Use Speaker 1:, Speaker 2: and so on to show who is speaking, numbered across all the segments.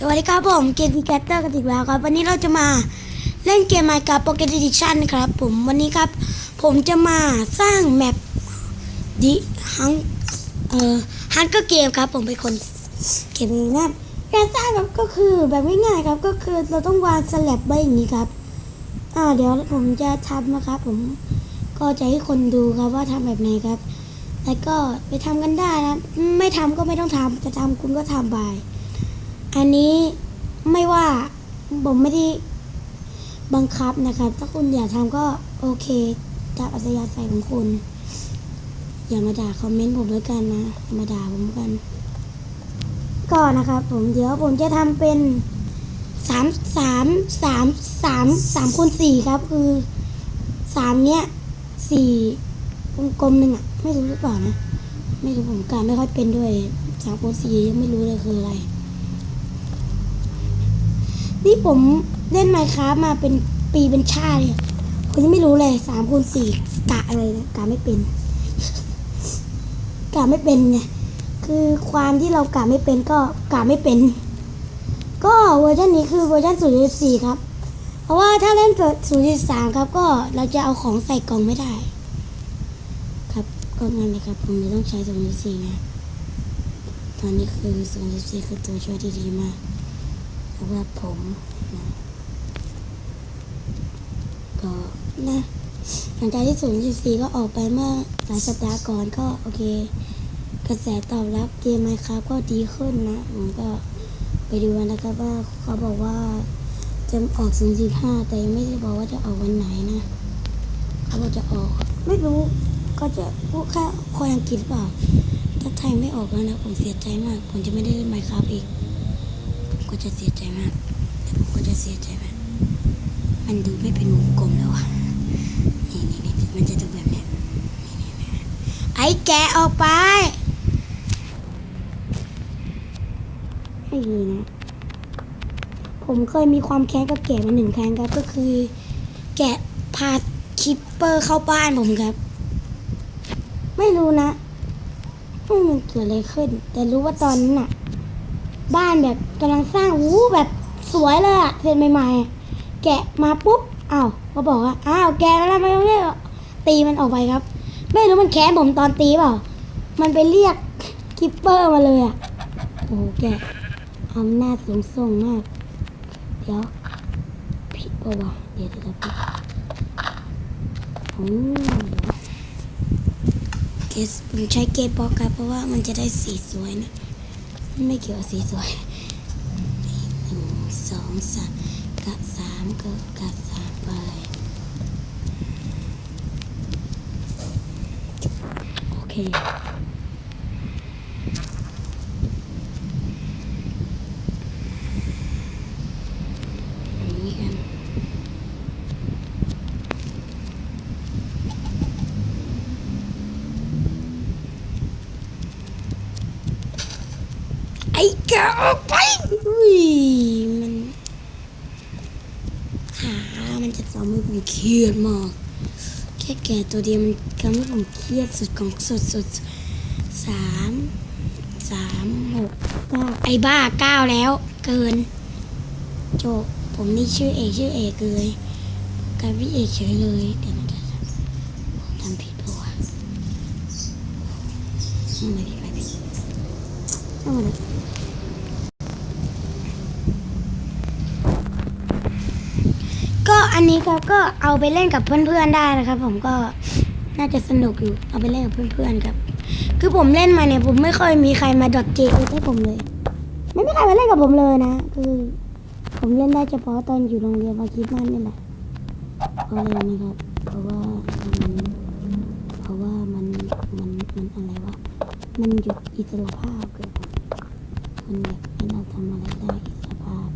Speaker 1: สวัสดีครับผมเกมพีแคตเตอร์กันอีกแล้วครับ วันนี้เราจะมาเล่นเกม Minecraft Pocket Edition นครับผมวันนี้ครับ ผมจะมาสร้างแมปดิฮังเอ่อฮังก็เกมครับ ผมเป็นคนเกมนี้นะการสร้างครับก็คือแบบง่ายๆครับก็คือเราต้องวางสลับไว้อย่างนี้ครับอ่าเดี๋ยวผมจะทำนะครับ ผมก็จะให้คนดูครับว่าทำแบบไหนครับ แล้วก็ไปทำกันได้นะไม่ทำก็ไม่ต้องทำจะทำคุณก็ทำไป อันนี้ไม่ว่าผมไม่ได้บังคับนะครับ ถ้าคุณอยากทำก็โอเคตามอัธยาศัยของคุณ อย่ามาด่าคอมเมนต์ผมด้วยกันนะอย่ามาด่าผมกัน ก็นะครับ ผมเดี๋ยวผมจะทำเป็นสามสามสามสามสามคูณสี่ครับ คือสามเนี้ยสี่วงกลมหนึ่งอะ ไม่รู้หรือเปล่านะ ไม่รู้ผมการไม่ค่อยเป็นด้วยสามคูณสี่ยังไม่รู้เลยคืออะไร นี่ผมเล่นไมค์คราฟมาเป็นปีเป็นชาติเนี่ยผมยังไม่รู้เลยสามคูณสี่กะอะไรนะกะไม่เป็น กะไม่เป็นไงคือความที่เรากะไม่เป็นก็กะไม่เป็น ก็เวอร์ชันนี้คือเวอร์ชันศูนย์สี่ครับ เพราะว่าถ้าเล่นเปิดศูนย์สามครับ ก็เราจะเอาของใส่กล่องไม่ได้ ครับก็งั้นเลยครับผมเลยต้องใช้ศูนย์สี่นะตอนนี้คือศูนย์สี่คือตัวช่วยที่ดีมาก สำหรับผมนะก็นะหลังจากที่ศูนย์จุดสี่ก็ออกไปเมื่อหลายสัปดาห์ก่อนก็โอเค กระแสตอบรับเกมไมครับก็ดีขึ้นนะผมก็ไปดูกันนะครับว่าเขาบอกว่าจะออกศูนย์จุดห้าแต่ยังไม่ได้บอกว่าจะออกวันไหนนะเขาบอกจะออก ไม่รู้ก็จะพูดแค่คนอังกฤษหรือเปล่าถ้าไทยไม่ออกแล้วนะผมเสียใจมาก ผมจะไม่ได้เล่นไมครับอีก ก็จะเสียใจมากแต่ผมก็จะเสียใจมากมันดูไม่เป็นวงกลมแล้วอะนี่นี่นี่มันจะดูแบบเนี้ยนี่นี่นไอ้แกะออกไปให้ดีนะ ผมเคยมีความแค้นกับแกะมาหนึ่งครั้งครับ ก็คือ แกะพาคิปเปอร์เข้าบ้านผมครับ ไม่รู้นะว่มันเกิดอะไรขึ้น แต่รู้ว่าตอนนั้นน่ะ บ้านแบบกำลังสร้างวู้แบบสวยเลยอะเสร็จใหม่ๆ แกะมาปุ๊บอ้าวก็บอกว่าอ้าวแกะแล้วไม่ไม่ตีมันออกไปครับ ไม่รู้มันแค้นผมตอนตีเปล่ามันไปเรียกคิปเปอร์มาเลยอะโอ้แกะอำนาจสูงส่งมาก เดี๋ยวผิดปะวะเดี๋ยวเดี๋ยวเดี๋ยวผิดอืมเกสผมใช้เกตบล็อกครับเพราะว่ามันจะได้สีสวยนะ ไม่เกี่ยวสีสวยหนึ่งสองสามกะสามก็กะสามไปโอเค อย่างนี้กัน ไออกไปอุ้ยมันขามันจะทำให้ผมเครียดมาก แค่แก่ตัวเดียวมันทำให้ผมเครียดสุดของสุดสุดสามสามหกเก้าไอ้บ้าเก้าแล้ว เกิน โจผมนี่ชื่อเอกชื่อเอกเลยกลายเป็นเอกเฉยเลยเดี๋ยวนะเดี๋ยวนะผมทำผิดปะวะไม่ผิดไม่ผิดเอามาเลย ก็ อันนี้ครับก็เอาไปเล่นกับเพื่อนๆได้นะครับ ผมก็น่าจะสนุกอยู่เอาไปเล่นกับเพื่อนๆครับ คือผมเล่นมาเนี่ยผมไม่เคยมีใครมาดอทเจให้ผมเลย ไม่มีใครมาเล่นกับผมเลยนะคือ ผมเล่นได้เฉพาะตอนอยู่โรงเรียนวาคิดมันนี่แหละเพราะอะไรนะครับ เพราะว่ามันเพราะว่ามันมันมันอะไรวะมันหยุดอิสระภาพเกิดมันแบบให้เราทำอะไรได้อิสระภาพ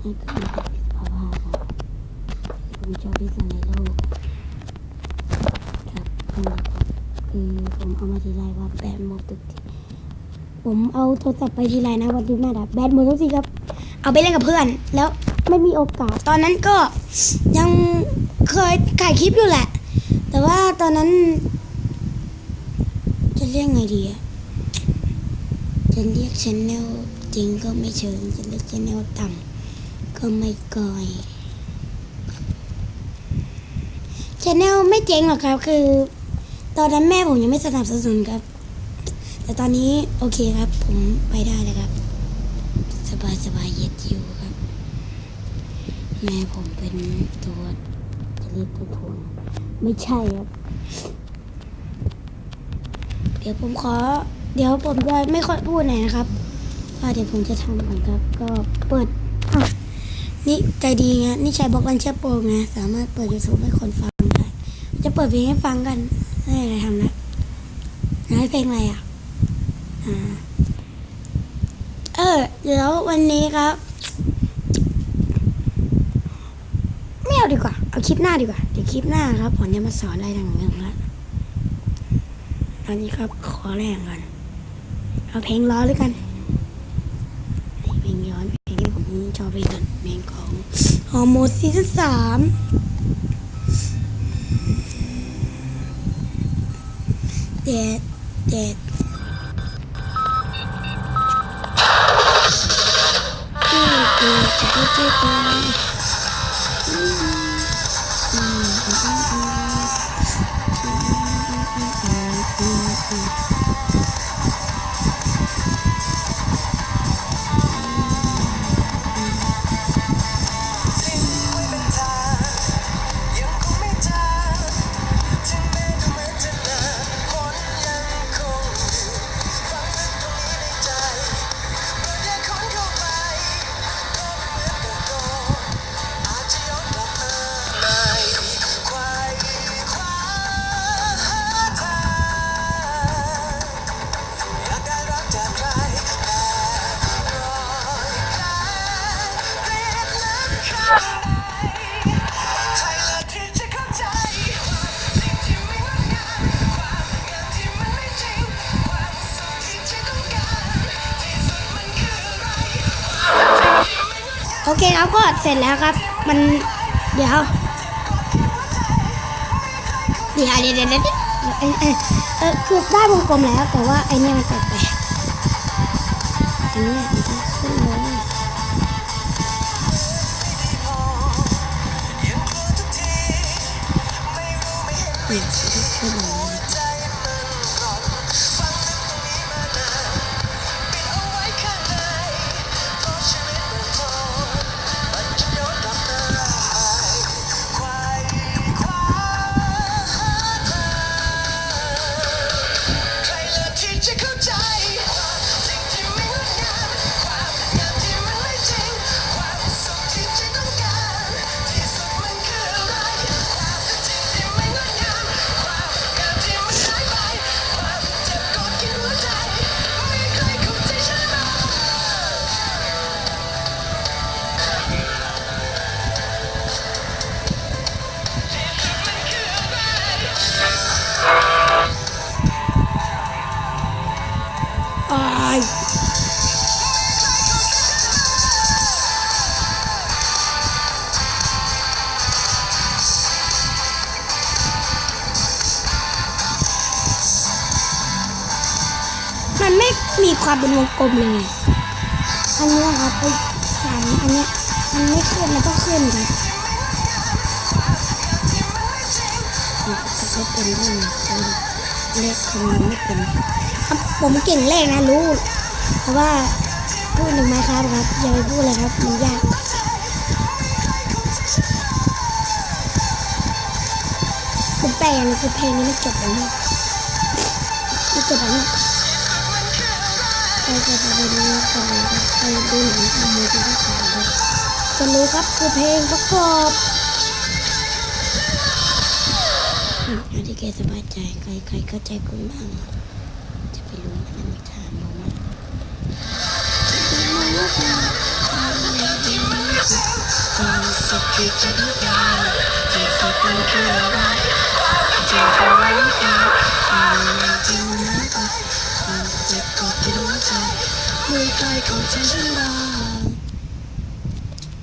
Speaker 1: ให้เกิดอิสระภาพครับ ผมชอบที่สุดในโลกครับคือผมเอามาทีไรว่าแบตหมดทุกทีผมเอาโทรศัพท์ไปทีไรนะวันที่แม่ดับแบตหมดทุกทีครับ เอาไปเล่นกับเพื่อน แล้วไม่มีโอกาส ตอนนั้นก็ยังเคยถ่ายคลิปอยู่แหละ แต่ว่าตอนนั้น จะเรียกไงดีอะจะเรียกชแนลจริงก็ไม่เชิงจะเล็กจะแนวต่ำก็ไม่ก่อย ชแนลไม่เจ๊งหรอกครับ คือ ตอนนั้นแม่ผมยังไม่สนับสนุนครับ แต่ตอนนี้โอเคครับ ผมไปได้เลยครับ สบายสบายเย็ดอยู่ครับ แม่ผมเป็นตัวจะเรียกผู้พงไม่ใช่ครับ เดี๋ยวผมขอ เดี๋ยวผมจะไม่ค่อยพูดหน่อยนะครับว่าเดี๋ยวผมจะทำก่อนครับ ก็เปิดนี่ใจดีไงนี่ใช้บล็อกลันเชอร์โปรไงสามารถเปิดยูทูบให้คนฟัง เปิดเพลงให้ฟังกันไม่อะไรทำนะให้เพลงอะไรอะอ่าเออเดี๋ยววันนี้ครับไม่เอาดีกว่า เอาคลิปหน้าดีกว่า เดี๋ยวคลิปหน้าครับผมจะมาสอนอะไรต่างๆครับตอนนี้ครับขอแรงก่อนเอาเพลงล้อเลยกันเพลงย้อนเพลงที่ผมชอบเพลงนั้นเพลงของฮอร์โมนซีซั่นสาม เด็ดเเค
Speaker 2: ครับก็เสร็จ
Speaker 1: แล้วครับ มันเดี๋ยวเดี๋ยวเดี๋ยวเดี๋ยวเดี๋ยวเออคือได้วงกลมแล้ว แต่ว่าไอเนี่ยมันแปลกๆอันนี้มันจะขึ้นเลย
Speaker 2: พอยังกลัวทุกทีไม่ายมันไม่มีความเป็
Speaker 1: นวงกลมเลย อันเนี้ยครับไอ้สามอันเนี้ยมันไม่ขึ้นมันต้องขึ้นครับจะเป็นเรื่อง เลขคำนวณไม่เป็นครับผมเก่งเลขนะรู้แต่ว่าพูดหนึ่งไหมครับครับอย่าไปพูดเลยครับมันยากผมแปลงหนึงคือเพลงนี้ไม่จบแล้วนี่ไม่จบแล้วนี่ไปไปไปไปดูก่อนครับไปดูหนังทำมือที่สามครับจะรู้ครับคือเพลงประกอบ ไม่ที่แกสบายใจ ใครใครเข้าใจคุณบ้าง จะไปรู้มันม่ถางบอกว่า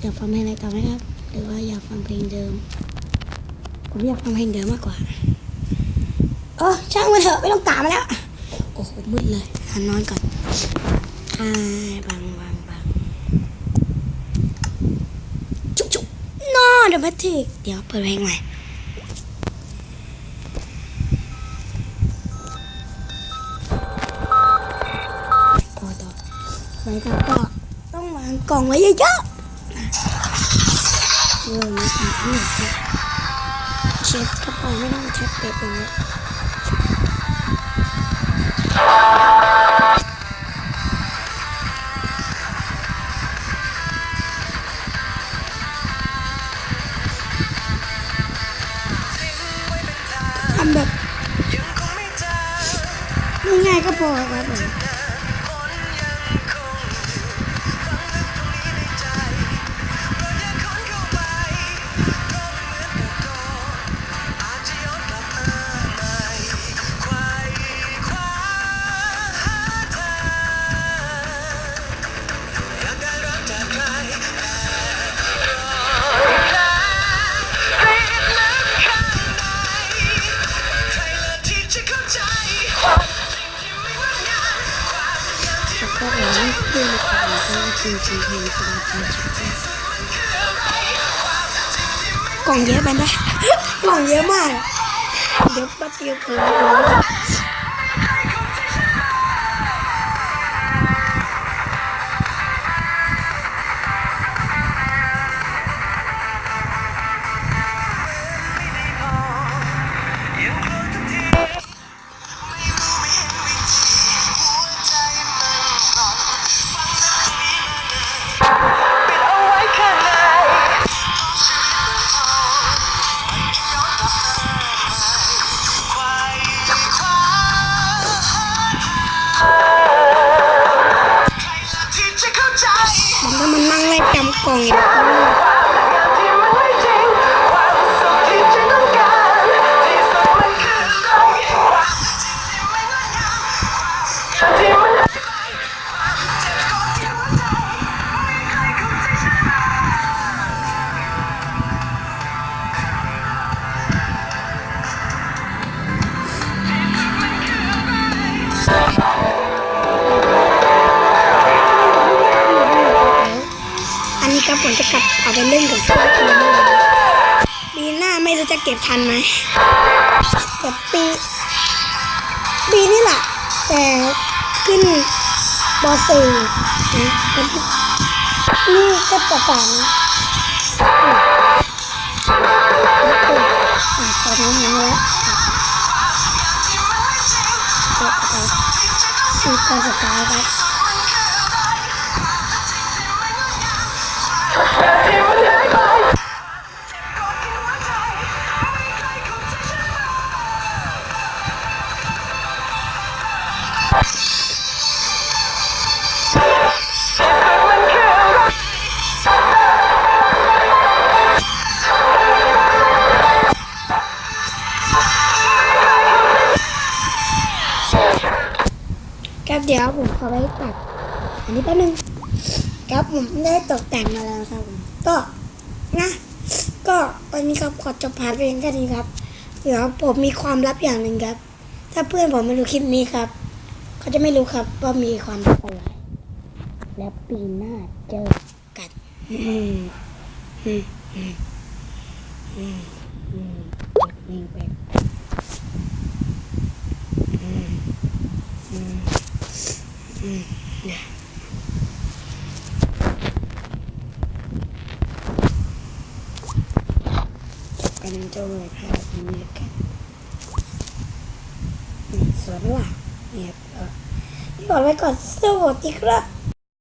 Speaker 1: อยากฟังเพลงอะไรต่อไหมครับ หรือว่าอยากฟังเพลงเดิม ผมอยากฟังเพลงเดิมมากกว่า เออช่างมันเถอะไม่ต้องตามาแล้ว โอ้โหมืดเลยหานอนก่อนอ่าบังบังบังจุ๊บจุ๊บนอเดี๋ยวมาถึกเดี๋ยวเปิดเพลงใหม่ต่อต่อไว้กับก็ต้องวางกล่องไว้เยอะๆนะเออมีที่ เช็ดกระเป๋าไม่ต้องเช็ดเก็บอย่างเงี้ยทำแบบ
Speaker 2: ยังไง่า
Speaker 1: ยๆก็พอครับผม
Speaker 2: เราไม่พู
Speaker 1: ดนะครักจริงจริงเพลงสบายจริงจริงกล่องเยอะไปนะกล่องเยอะมาก เดี๋ยวแป๊บเดียวเพิ่ม นั่ง นะครับผมจะกลับเอาไปเล่นกับพ่อปีน้าปีหน้าไม่รู้จะเก็บทันไหมแต่ปี ปีนี่แหละ แต่ขึ้นบอสี่นะนี่ก็ปสามนะตอนนี้มันแล้วก็ไปคือการสุดท้ายครับ เดี๋ยวผมขอไปตัดอันนี้แป๊บนึงครับผมได้ตกแต่งมาแล้วครับผมก็นะ ก็วันนี้ครับขอจบพาร์ทเพียงแค่นี้ครับ เดี๋ยวผมมีความลับอย่างหนึ่งครับ ถ้าเพื่อนผมไม่รู้คลิปนี้ครับเขาจะไม่รู้ครับว่ามีความลับอะไรแล้วปีหน้าเจอกันอืมอืมอืมเปิดเพลงไปอืมอืมอืมเนี่ย กันเจ้าเลยพาไปนี่กันนี่สวยไหมล่ะเนี่ยก็นี่บอก ไว้ก่อนสวัสดีครับ